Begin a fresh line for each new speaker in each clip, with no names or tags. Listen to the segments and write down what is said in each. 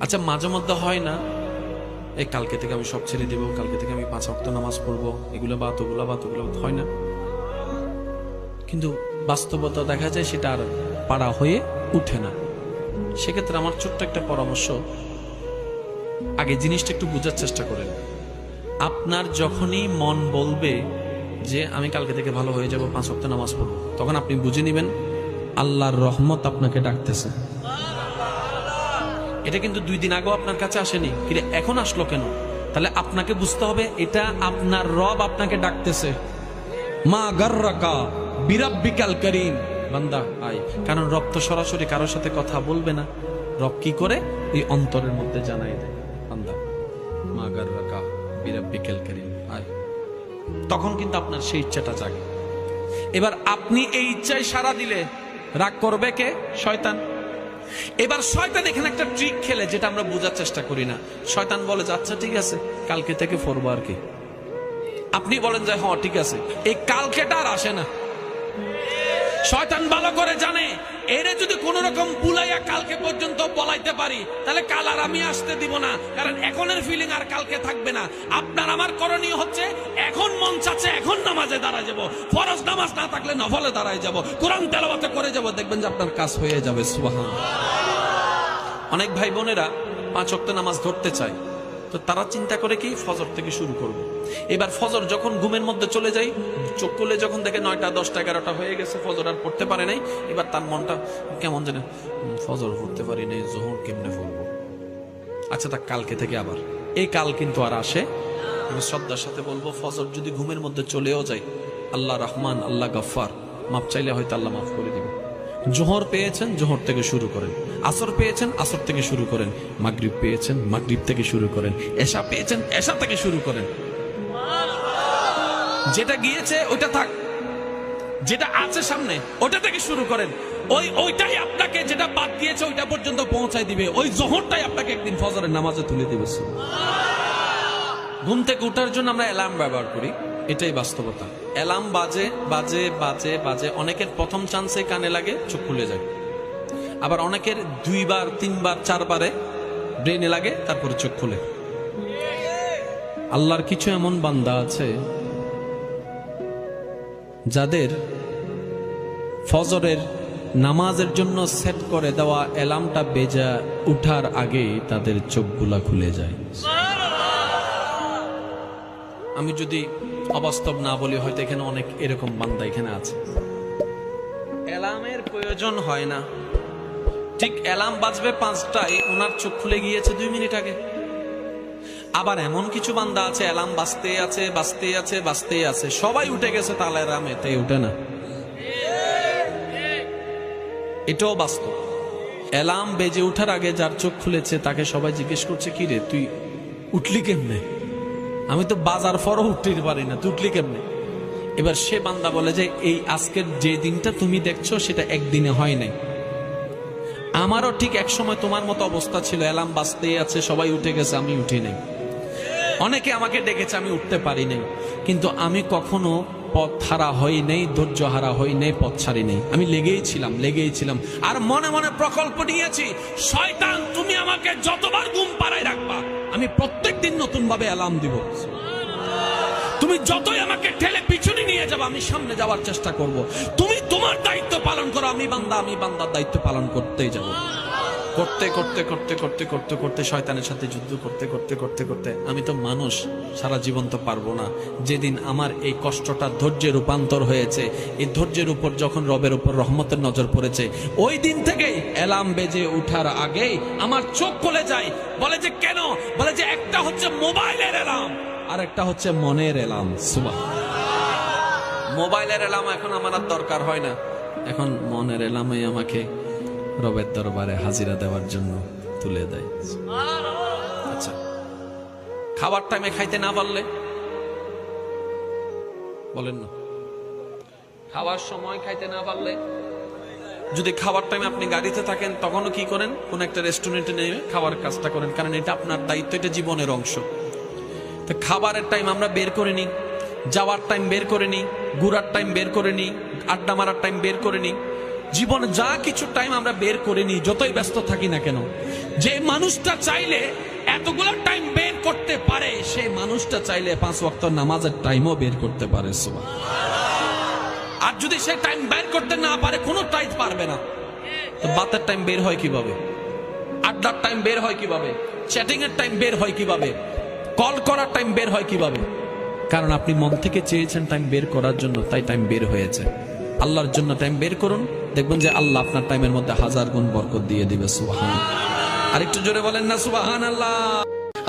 আচ্ছা মাঝে মধ্যে হয় না? এই কালকে থেকে আমি সব ছেড়ে দেবো কালকে থেকে আমি পাঁচ অক্ত নামাজ পড়ব এগুলো বাত ওগুলো বা বাত, হয় না। কিন্তু বাস্তবতা দেখা যায় সেটা আর পাড়া হয়ে উঠে না। সেক্ষেত্রে আমার ছোট্ট একটা পরামর্শ আগে জিনিসটা একটু বোঝার চেষ্টা করেন। আপনার যখনই মন বলবে যে আমি কালকে থেকে ভালো হয়ে যাব পাঁচ অক্ত নামাজ পড়ব তখন আপনি বুঝে নেবেন আল্লাহর রহমত আপনাকে ডাকতেছে। এটা কিন্তু দুই দিন আগেও আপনার কাছে আসেনি। কিন্তু এখন আসলো কেন? তাহলে আপনাকে বুঝতে হবে, এটা আপনার রব আপনাকে ডাকতেছে। মা গার্রাকা বিরাব্বিকাল করিম। বান্দা, আয়। কারণ রব তো সরাসরি কারোর সাথে কথা বলবে না। রব কি করে? এই অন্তরের মধ্যে জানাই দেয়। বান্দা, মা গার্রাকা বিরাব্বিকাল করিম, আয়। তখন কিন্তু আপনার সেই ইচ্ছাটা জাগে। এবার আপনি এই ইচ্ছায় সারা দিলে রাগ করবে কে? শয়তান। এবার শয়তান এখানে একটা ট্রিক খেলে যেটা আমরা বোঝার চেষ্টা করি না। শয়তান বলে যে আচ্ছা ঠিক আছে, কালকে থেকে ফরবো আর কি। আপনি বলেন যে হ্যাঁ ঠিক আছে। এই কালকেটা আর আসে না। শয়তান ভালো করে জানে, এরে যদি কোন রকম বুলাইয়া কালকে পর্যন্ত বলাইতে পারি, তাহলে কাল আর আমি আসতে দিব না, কারণ এখনের ফিলিং আর কালকে থাকবে না। আপনার আমার করণীয় হচ্ছে নামাজে দাঁড়ায় যাব। ফরজ নামাজ না থাকলে নফলে দাঁড়ায় যাব। কোরআন তেলাওয়াতে করে যাব, দেখবেন যে আপনার কাজ হয়ে যাবে, সুবহান। অনেক ভাই বোনেরা পাঁচ ওয়াক্ত নামাজ ধরতে চায়, তো তারা চিন্তা করে কি, ফজর থেকে শুরু করবে। এবার ফজর যখন ঘুমের মধ্যে চলে যাই, চোখ করলে যখন দেখে নয়টা, দশটা, এগারোটা হয়ে গেছে, ফজর আর পড়তে পারে নাই, এবার তার মনটা কেমন যেন ফজর পড়তে পারি নাই, জোহর কেমনে পড়ব? আচ্ছা তা কালকে থেকে আবার। এই কাল কিন্তু আর আসে আমি শ্রদ্ধার সাথে বলব, ফজর যদি ঘুমের মধ্যে চলেও যায়, আল্লাহ রহমান, আল্লাহ গফ্ফার মাপ চাইলে হয়তো আল্লাহ মাফ করে দিবে জোহর পেয়েছেন, জোহর থেকে শুরু করেন। আসর পেয়েছেন, আসর থেকে শুরু করেন। মাগরিব পেয়েছেন, মাগরিব থেকে শুরু করেন। এশা পেয়েছেন, এশা থেকে শুরু করেন। যেটা গিয়েছে, ওইটা থাক। যেটা আছে সামনে, ওটা থেকে শুরু করেন। ওই, ওইটাই আপনাকে যেটা বাদ দিয়েছে, ওইটা পর্যন্ত পৌঁছায় দিবে। ওই জোহরটাই আপনাকে একদিন ফজরের নামাজে তুলে দিবে। ঘুম থেকে উঠার জন্য আমরা অ্যালার্ম ব্যবহার করি। এটাই বাস্তবতা। অ্যালার্ম বাজে বাজে বাজে বাজে। অনেকের প্রথম চান্সে কানে লাগে, চোখ খুলে যায়। আবার অনেকের দুইবার, তিনবার, চারবারে ব্রেনে লাগে, তারপরে চোখ খুলে। আল্লাহর কিছু এমন বান্দা আছে, যাদের ফজরের নামাজের জন্য সেট করে দেওয়া অ্যালার্মটা বেজা উঠার আগেই তাদের চোখগুলা খুলে যায়। আমি যদি অবাস্তব না বলি, হয়তো এখানে অনেক এরকম বান্দা এখানে আছে। অ্যালার্মের প্রয়োজন হয় না। ঠিক অ্যালার্ম বাজবে পাঁচটায়, ওনার চোখ খুলে গিয়েছে দুই মিনিট আগে। আবার এমন কিছু বান্দা আছে, অ্যালার্ম বাজতে আছে বাজতে আছে বাজতে আছে। সবাই উঠে গেছে তাহলে অ্যালার্মে তাই উঠে না। এটাও বাস্তব। অ্যালার্ম বেজে ওঠার আগে যার চোখ খুলেছে, তাকে সবাই জিজ্ঞেস করছে, কি রে, তুই উঠলি কেমনে? আমি তো বাজার ফরও উঠতে পারি না, তুটলি কেমনে? এবার সে বান্দা বলে যে, এই আজকের যে দিনটা তুমি দেখছ, সেটা একদিনে হয় নাই। আমারও ঠিক এক সময় তোমার মতো অবস্থা ছিল, অ্যালার্ম বাজতেই আছে, সবাই উঠে গেছে, আমি উঠি নাই। অনেকে আমাকে ডেকেছে, আমি উঠতে পারি নাই। কিন্তু আমি কখনো পথ হারা হই নেই, ধৈর্য হারা হই নেই, পথ ছাড়ি নেই। আমি লেগেই ছিলাম লেগেই ছিলাম। আর মনে মনে প্রকল্প নিয়েছি, শয়তান, তুমি আমাকে যতবার ঘুম পাড়ায় রাখবা আমি প্রত্যেক দিন নতুন ভাবে অ্যালার্ম দিব। তুমি যতই আমাকে ঠেলে পিছনে নিয়ে যাব, আমি সামনে যাওয়ার চেষ্টা করব। তুমি তোমার দায়িত্ব পালন করো, আমি বান্দা, আমি বান্দার দায়িত্ব পালন করতেই যাব। করতে করতে করতে করতে করতে করতে শয়তানের সাথে যুদ্ধ করতে করতে করতে করতে আমি তো মানুষ, সারা জীবন তো পারব না। যেদিন আমার এই কষ্টটা ধৈর্যের রূপান্তর হয়েছে, এই ধৈর্যের উপর যখন রবের উপর রহমতের নজর পড়েছে, ওই দিন থেকেই অ্যালার্ম বেজে উঠার আগেই আমার চোখ খুলে যায়। বলে যে কেন? বলে যে একটা হচ্ছে মোবাইলের অ্যালার্ম, আর একটা হচ্ছে মনের এলাম সুবাহ মোবাইলের এলাম এখন আমার আর দরকার হয় না। এখন মনের এলামই আমাকে রবের দরবারে হাজিরা দেওয়ার জন্য তুলে দেয়। আচ্ছা খাবার টাইমে খাইতে না পারলে? বলেন না। খাওয়ার সময় খাইতে না পারলে? যদি খাবার টাইমে আপনি গাড়িতে থাকেন, তখনও কি করেন? কোন একটা রেস্টুরেন্টে নেমে খাবার কাজটা করেন, কারণ এটা আপনার দায়িত্ব, এটা জীবনের অংশ। তো খাবারের টাইম আমরা বের করে নিই, যাওয়ার টাইম বের করে নিই, ঘুরার টাইম বের করে নিই, আড্ডা মারার টাইম বের করে নিই। জীবনে যা কিছু টাইম আমরা বের করে নিই, যতই ব্যস্ত থাকি না কেন, যে মানুষটা চাইলে এতগুলো টাইম বের করতে পারে সেই মানুষটা চাইলে পাঁচ ওয়াক্ত নামাজের টাইমও বের করতে পারে। আর যদি সে টাইম বের করতে না পারে, কোনো টাইম পারবে না। তো বাতের টাইম বের হয় কীভাবে? আড্ডার টাইম বের হয় কীভাবে? চ্যাটিং এর টাইম বের হয় কীভাবে? কল করার টাইম বের হয় কীভাবে? কারণ আপনি মন থেকে চেয়েছেন টাইম বের করার জন্য, তাই টাইম বের হয়েছে। আল্লাহর জন্য টাইম বের করুন, দেখবেন যে আল্লাহ আপনার টাইমের মধ্যে হাজার গুণ বরকত দিয়ে দিবে সুবাহান আর একটু জোরে বলেন না সুবাহান আল্লাহ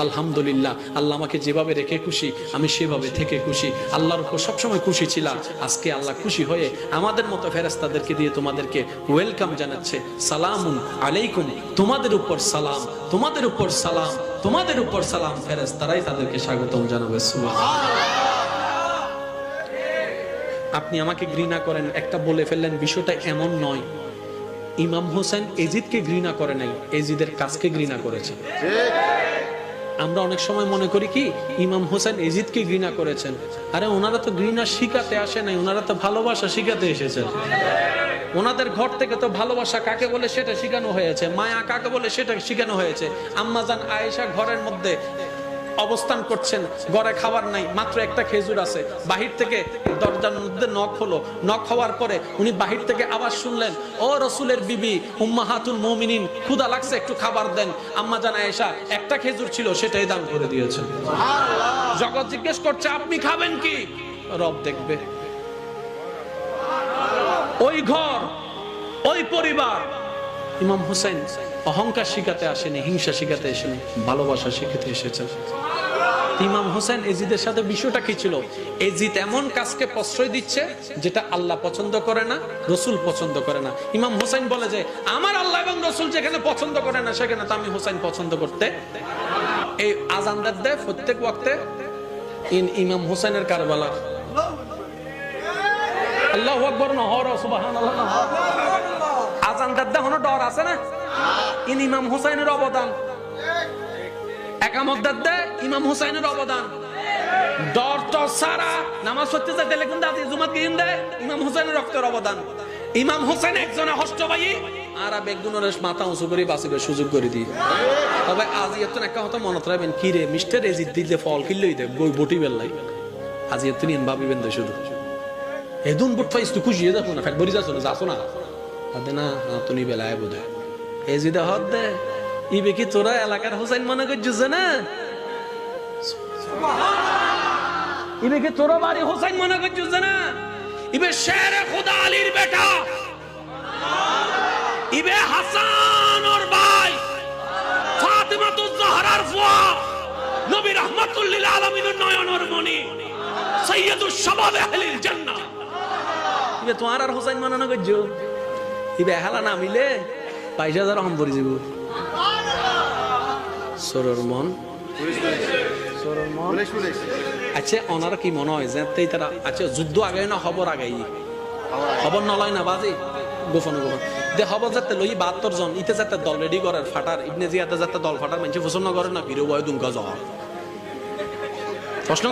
আলহামদুলিল্লাহ, আল্লাহ আমাকে যেভাবে রেখে খুশি, আমি সেভাবে থেকে খুশি। আল্লাহর উপর সবসময় খুশি ছিলাম। আজকে আল্লাহ খুশি হয়ে আমাদের মতো ফেরেস্তাদেরকে দিয়ে তোমাদেরকে ওয়েলকাম জানাচ্ছে। সালামুন আলাইকুম। তোমাদের উপর সালাম, তোমাদের উপর সালাম, তোমাদের উপর সালাম ফেরেস্তারাই তাদেরকে স্বাগতম জানাবে, সুবহানাল্লাহ। আপনি আমাকে ঘৃণা করেন, একটা বলে ফেললেন, বিষয়টা এমন নয়। ইমাম হোসেন এজিদকে ঘৃণা করে নাই, এজিদের কাজকে ঘৃণা করেছে আমরা অনেক সময় মনে করি কি, ইমাম হোসেন এজিদকে ঘৃণা করেছেন। আরে, ওনারা তো ঘৃণা শিখাতে আসে নাই, ওনারা তো ভালোবাসা শিখাতে এসেছেন। ওনাদের ঘর থেকে তো ভালোবাসা কাকে বলে সেটা শিখানো হয়েছে, মায়া কাকে বলে সেটা শিখানো হয়েছে। আম্মাজান আয়েশা ঘরের মধ্যে অবস্থান করছেন। ঘরে খাবার নাই, মাত্র একটা খেজুর আছে। বাহির থেকে দরজার মধ্যে নখ হলো। নখ হওয়ার পরে উনি বাহির থেকে আবার শুনলেন, ও রসুলের বিবি, উম্মাহাতুল মুমিনিন ক্ষুদা লাগছে, একটু খাবার দেন। আম্মা জানা এসা, একটা খেজুর ছিল, সেটাই দান করে দিয়েছেন। জগৎ জিজ্ঞেস করছে, আপনি খাবেন কি? রব দেখবে। ওই ঘর, ওই পরিবার। ইমাম হোসেন অহংকার শিখাতে আসেনি, হিংসা শিখাতে এসেনি ভালোবাসা শিখাতে এসেছেন। ইমাম হোসেন এজিদের সাথে বিষয়টা কি ছিল? এজিদ এমন কাজকে প্রশ্রয় দিচ্ছে যেটা আল্লাহ পছন্দ করে না, রসুল পছন্দ করে না। ইমাম হোসেন বলে যে, আমার আল্লাহ এবং রসুল যেখানে পছন্দ করে না, সেখানে তো আমি হোসেন পছন্দ করতে। এই আজানদার দেয় প্রত্যেক ওয়াক্তে ইন ইমাম হোসেনের কারবালা। আল্লাহ আকবর নহর সুবাহান আজান দাদ্দা হনো ডর আছে না? ইন ইমাম হুসাইনের অবদান। একামত দেয় তবে আজ এত একটা মনত রাখবেন, কি রে, মিস্টার এজিদ দিলে ফল কিনলেই দেয় বটি বেল্লাই আজ এত নিন ভাবিবেন দে শুধু। এদুন বুট ফাইস, তুই খুশি দেখো না ফ্যাক্টরি যাচ্ছ না যাচ্ছ না। হাতে না তুমি বেলায় বোধ এই যদি হদ দে ইবে তোরা এলাকার হোসেন মনে করছিস না? ইবে তোরা বাড়ি হোসেন মনে করছিস না? ইবে শের খুদা আলীর বেটা। ইবে হাসান ওর ভাই। ফাতিমাতুজ জাহরার ফুয়া। নবী রহমাতুল্লিল আলামিনের নয়নের মণি। সৈয়দুস শাবাব আহলিল জান্নাহ। ইবে তোমার আর হোসেন মানানো করছ? ইবে হেলা না মিলে বাইশ হাজার হম যাব। সরর মন। আচ্ছা ওনারা কি মনে হয় যে তারা আচ্ছা যুদ্ধ আগে না খবর আগাই খবর নলয় না বাজি? গোপন গোপন। দে হব যাতে লই বাহাত্তর জন ইতে যাতে দল রেডি করার ফাটার ইবনে জিয়াতে যাতে দল ফাটার মানুষ পছন্দ করে না বীর বয় দুঙ্গা জহর প্রশ্ন